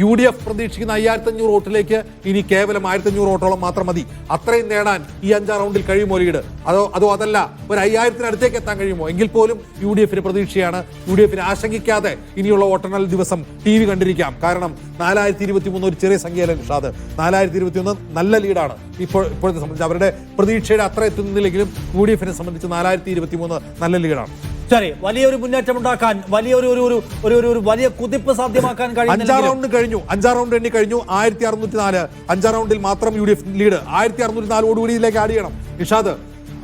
U D F പ്രതീക്ഷിക്കുന്ന അയ്യായിരത്തി അഞ്ഞൂറ് വോട്ടിലേക്ക് ഇനി കേവലം ആയിരത്തി അഞ്ഞൂറ് വോട്ടോളം മാത്രം മതി. അത്രയും നേടാൻ ഈ അഞ്ചാം റൗണ്ടിൽ കഴിയുമോ ലീഡ്? അതോ അതോ അതല്ല ഒരു അയ്യായിരത്തിനടുത്തേക്ക് എത്താൻ കഴിയുമോ? എങ്കിൽ പോലും യു ഡി എഫിന് പ്രതീക്ഷയാണ്. യു ഡി എഫിന് ആശങ്കിക്കാതെ ഇനിയുള്ള വോട്ടെണ്ണൽ ദിവസം ടി വി കണ്ടിരിക്കാം. കാരണം നാലായിരത്തി ഇരുപത്തി മൂന്ന് ഒരു ചെറിയ സംഖ്യയല്ല നിഷാദ്? നാലായിരത്തി ഇരുപത്തി ഒന്ന് നല്ല ലീഡാണ്. ഇപ്പോൾ ഇപ്പോഴത്തെ സംബന്ധിച്ച് അവരുടെ പ്രതീക്ഷയുടെ അത്ര എത്തുന്നില്ലെങ്കിലും യു ഡി എഫിനെ സംബന്ധിച്ച് നാലായിരത്തി ഇരുപത്തി മൂന്ന് നല്ല ലീഡാണ്. ശരി വലിയൊരു മുന്നേറ്റം ഉണ്ടാക്കാൻ വലിയൊരു ഒരു ഒരു ഒരു ഒരു വലിയ കുതിപ്പ് സാധ്യമാക്കാൻ അഞ്ചാം റൗണ്ട് കഴിഞ്ഞു അഞ്ചാം റൗണ്ട് എണ്ണി കഴിഞ്ഞു ആയിരത്തി അറുന്നൂറ്റി നാല് അഞ്ചാം റൗണ്ടിൽ മാത്രം യു ഡി എഫ് ലീഡ്. ആയിരത്തി അറുന്നൂറ്റി നാലോടുകൂടി ഇതിലേക്ക് ആഡ് ചെയ്യണം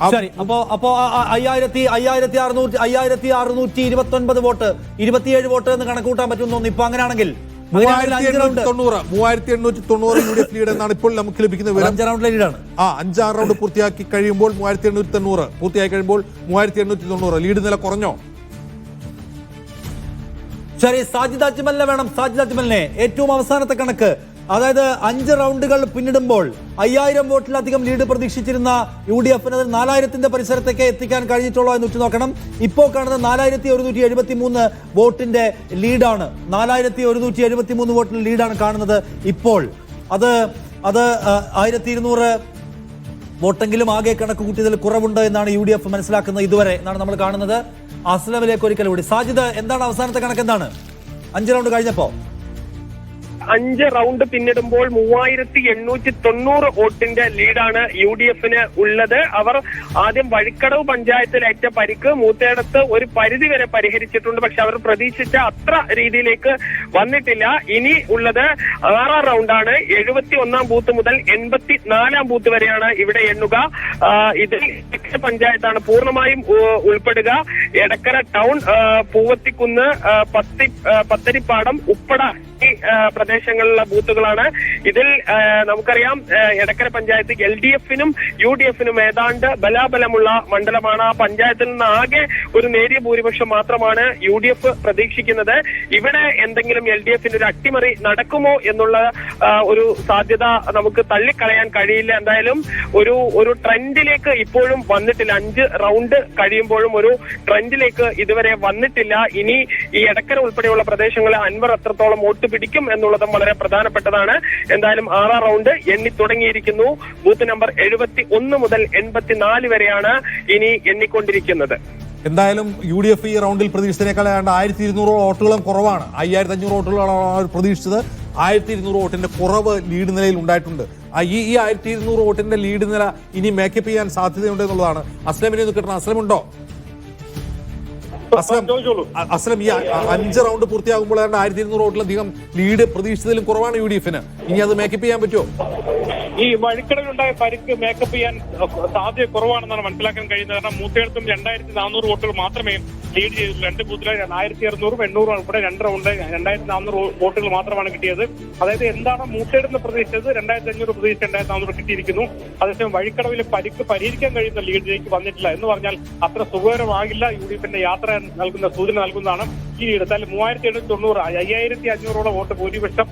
ആ- ശരി അപ്പോ അപ്പോ അയ്യായിരത്തി അയ്യായിരത്തി അറുന്നൂറ്റി അയ്യായിരത്തി അറുന്നൂറ്റി ഇരുപത്തി ഒൻപത് വോട്ട് ഇരുപത്തിയേഴ് വോട്ട് എന്ന് കണക്കൂട്ടാൻ പറ്റുമെന്ന് തോന്നുന്നു. ഇപ്പൊ അങ്ങനെയാണെങ്കിൽ മൂവായിരത്തി എണ്ണൂറ്റി തൊണ്ണൂറ്. മൂവായിരത്തി എണ്ണൂറ്റി തൊണ്ണൂറ്. യു ഡി എഫ് ലീഡ് എന്നാണ് ഇപ്പോൾ നമുക്ക് ലഭിക്കുന്ന വിവരം. അഞ്ചാം റൗണ്ടിലെ ലീഡാണ്. ആ അഞ്ചാം റൗണ്ട് പൂർത്തിയാക്കി കഴിയുമ്പോൾ മൂവായിരത്തി എണ്ണൂറ്റി തൊണ്ണൂറ്. പൂർത്തിയായി കഴിയുമ്പോൾ മൂവായിരത്തി എണ്ണൂറ്റി തൊണ്ണൂറ്. ലീഡ് നില കുറഞ്ഞോ? ശരി സാജിദ് അജ്മലിനെ വേണം. സാജിദ് അജ്മലിനെ ഏറ്റവും അവസാനത്തെ കണക്ക് അതായത് അഞ്ച് റൗണ്ടുകൾ പിന്നിടുമ്പോൾ അയ്യായിരം വോട്ടിലധികം ലീഡ് പ്രതീക്ഷിച്ചിരുന്ന യു ഡി എഫിന് നാലായിരത്തിന്റെ പരിസരത്തേക്ക് എത്തിക്കാൻ കഴിഞ്ഞിട്ടുള്ളൂ എന്ന് ഉറ്റു നോക്കണം. ഇപ്പോൾ കാണുന്നത് നാലായിരത്തി ഒരുന്നൂറ്റി എഴുപത്തി മൂന്ന് വോട്ടിന്റെ ലീഡാണ്. നാലായിരത്തി ഒരുന്നൂറ്റി എഴുപത്തി മൂന്ന് വോട്ടിന്റെ ലീഡാണ് കാണുന്നത് ഇപ്പോൾ. അത് അത് ആയിരത്തി ഇരുന്നൂറ് വോട്ടെങ്കിലും ആകെ കണക്ക് കൂട്ടിയതിൽ കുറവുണ്ട് എന്നാണ് യു ഡി എഫ് മനസ്സിലാക്കുന്നത് ഇതുവരെ എന്നാണ് നമ്മൾ കാണുന്നത്. അസ്ലമിലേക്ക് ഒരിക്കൽ കൂടി. സാജിദ് എന്താണ് അവസാനത്തെ കണക്ക് എന്താണ്? അഞ്ച് റൗണ്ട് കഴിഞ്ഞപ്പോ. അഞ്ച് റൗണ്ട് പിന്നിടുമ്പോൾ മൂവായിരത്തി എണ്ണൂറ്റി തൊണ്ണൂറ് വോട്ടിന്റെ ലീഡാണ് യു ഡി എഫിന് ഉള്ളത്. അവർ ആദ്യം വഴിക്കടവ് പഞ്ചായത്തിലേറ്റ പരിക്ക് മൂത്തേടത്ത് ഒരു പരിധി വരെ പരിഹരിച്ചിട്ടുണ്ട്. പക്ഷെ അവർ പ്രതീക്ഷിച്ച അത്ര രീതിയിലേക്ക് വന്നിട്ടില്ല. ഇനി ഉള്ളത് ആറാം റൗണ്ടാണ്. എഴുപത്തി ഒന്നാം ബൂത്ത് മുതൽ എൺപത്തി നാലാം ബൂത്ത് വരെയാണ് ഇവിടെ എണ്ണുക. ഇതിൽ എടക്കര പഞ്ചായത്താണ് പൂർണമായും ഉൾപ്പെടുക. എടക്കര ടൗൺ പൂവത്തിക്കുന്ന് പത്തി പത്തരിപ്പാടം ഉപ്പട ഈ പ്രദേശങ്ങളിലുള്ള പ്രദേശങ്ങളിലെ ബൂത്തുകളാണ്. ഇതിൽ നമുക്കറിയാം എടക്കര പഞ്ചായത്ത് എൽ ഡി എഫിനും യു ഡി എഫിനും ഏതാണ്ട് ബലാബലമുള്ള മണ്ഡലമാണ്. ആ പഞ്ചായത്തിൽ നിന്ന് ആകെ ഒരു നേരിയ ഭൂരിപക്ഷം മാത്രമാണ് യു ഡി എഫ് പ്രതീക്ഷിക്കുന്നത്. ഇവിടെ എന്തെങ്കിലും എൽ ഡി എഫിന് ഒരു അട്ടിമറി നടക്കുമോ എന്നുള്ള ഒരു സാധ്യത നമുക്ക് തള്ളിക്കളയാൻ കഴിയില്ല. എന്തായാലും ഒരു ഒരു ട്രെൻഡിലേക്ക് ഇപ്പോഴും വന്നിട്ടില്ല. അഞ്ച് റൗണ്ട് കഴിയുമ്പോഴും ഒരു ട്രെൻഡിലേക്ക് ഇതുവരെ വന്നിട്ടില്ല. ഇനി ഈ എടക്കര ഉൾപ്പെടെയുള്ള പ്രദേശങ്ങളെ അൻവർ എത്രത്തോളം വോട്ട് പിടിക്കും എന്നുള്ളതും വളരെ പ്രധാനപ്പെട്ടതാണ്. എന്തായാലും ആറാം റൗണ്ട് എണ്ണി തുടങ്ങിയിരിക്കുന്നു. ബൂത്ത് നമ്പർ എഴുപത്തി ഒന്ന് മുതൽ എൺപത്തിനാല് വരെയാണ് ഇനി എണ്ണിക്കൊണ്ടിരിക്കുന്നത്. എന്തായാലും യു ഡി എഫ് ഈ റൗണ്ടിൽ പ്രതീക്ഷിച്ചതിനേക്കാൾ ഏതാണ്ട് ആയിരത്തി ഇരുന്നൂറ് വോട്ടുകളും കുറവാണ്. അയ്യായിരത്തി അഞ്ഞൂറ് വോട്ടുകളാണ് അവർ പ്രതീക്ഷിച്ചത്. ആയിരത്തി ഇരുന്നൂറ് വോട്ടിന്റെ കുറവ് ലീഡ് നിലയിൽ ഉണ്ടായിട്ടുണ്ട്. ഈ ഈ ആയിരത്തി ഇരുന്നൂറ് വോട്ടിന്റെ ലീഡ് നില ഇനി മേക്കപ്പ് ചെയ്യാൻ സാധ്യതയുണ്ട് എന്നുള്ളതാണ്. അസ്ലമിനെ ഒന്ന് കിട്ടണം. അസ്ലം ഉണ്ടോ അസ്ലം അസ്ലം ഈ അഞ്ച് റൗണ്ട് പൂർത്തിയാകുമ്പോൾ ഏതാണ്ട് ആയിരത്തി ഇരുന്നൂറ് വോട്ടിലധികം ലീഡ് പ്രതീക്ഷിച്ചതിലും കുറവാണ് യു ഡി എഫിന്. ഇനി അത് മേക്കപ്പ് ചെയ്യാൻ പറ്റുമോ? ഈ വഴിക്കടലുണ്ടായ പരിക്ക് മേക്കപ്പ് ചെയ്യാൻ സാധ്യത കുറവാണെന്നാണ് മനസ്സിലാക്കാൻ കഴിയുന്നത്. കാരണം മൂത്തേടത്തും രണ്ടായിരത്തി നാനൂറ് വോട്ടുകൾ മാത്രമേ ലീഡ് ചെയ്തു രണ്ട് ബൂത്തിലെ ആയിരത്തി അറുന്നൂറും എണ്ണൂറും ഉൾപ്പെടെ രണ്ട് റൗണ്ട് രണ്ടായിരത്തി നാനൂറ് വോട്ടുകൾ മാത്രമാണ് കിട്ടിയത്. അതായത് എന്താണ് മൂട്ടേടുന്ന പ്രതീക്ഷിച്ചത്? രണ്ടായിരത്തി അഞ്ഞൂറ് പ്രതീക്ഷിച്ച് രണ്ടായിരത്തി നാനൂറ് കിട്ടിയിരിക്കുന്നു. അതേസമയം വഴിക്കടവിലെ പരിക്ക് പരിഹരിക്കാൻ കഴിയുന്ന ലീഡിലേക്ക് വന്നിട്ടില്ല എന്ന് പറഞ്ഞാൽ അത്ര സുഖകരമാകില്ല. യു ഡി എഫിന്റെ യാത്ര നൽകുന്ന സൂചന നൽകുന്നതാണ്. ഈ എടുത്താൽ മൂവായിരത്തി എണ്ണൂറ്റി തൊണ്ണൂറ് അയ്യായിരത്തി അഞ്ഞൂറോളം വോട്ട് ഭൂരിപക്ഷം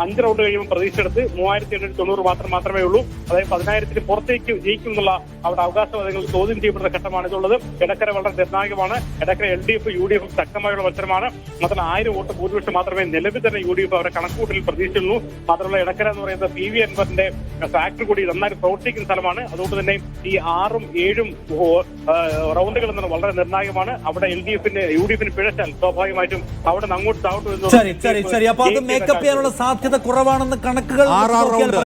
അഞ്ച് റൗണ്ട് കഴിയുമ്പോൾ പ്രതീക്ഷയെടുത്ത് മൂവായിരത്തി എണ്ണൂറ്റി തൊണ്ണൂറ് മാത്രം മാത്രമേ ഉള്ളൂ. അതായത് പതിനായിരത്തിന് പുറത്തേക്ക് ജയിക്കും എന്നുള്ള അവരുടെ അവകാശവാദങ്ങൾ ചോദ്യം ചെയ്യപ്പെടുന്ന ഘട്ടമാണ് ഇതുള്ളത്. എടക്കര വളരെ നിർണായകമാണ്. Edakkara L D F U D F ശക്തമായുള്ള മത്സരമാണ്. മാത്രമല്ല ആയിരം വോട്ട് ഭൂരിപക്ഷം മാത്രമേ നിലവിൽ തന്നെ യു ഡി എഫ് അവരെ കണക്കൂട്ടലിൽ പ്രതീക്ഷിച്ചുള്ളൂ മാത്രമല്ല എടക്കര എന്ന് പറയുന്നത് പി വി അൻവറിന്റെ ഫാക്ടറി കൂടി നന്നായി പ്രവർത്തിക്കുന്ന സ്ഥലമാണ്. അതുകൊണ്ട് തന്നെ ഈ ആറും ഏഴും റൗണ്ടുകൾ എന്നത് വളരെ നിർണായകമാണ്. അവിടെ എൽ ഡി എഫിന് യു ഡി എഫിന് പിഴച്ചാൽ സ്വാഭാവികമായിട്ടും അവിടെ നിന്ന് അങ്ങോട്ട് താഴോട്ട് വരുന്ന ശരി ശരി ശരി. അപ്പൊ അത് മേക്കപ്പ് ചെയ്യാനുള്ള സാധ്യത കുറവാണെന്ന് കണക്കുകൾ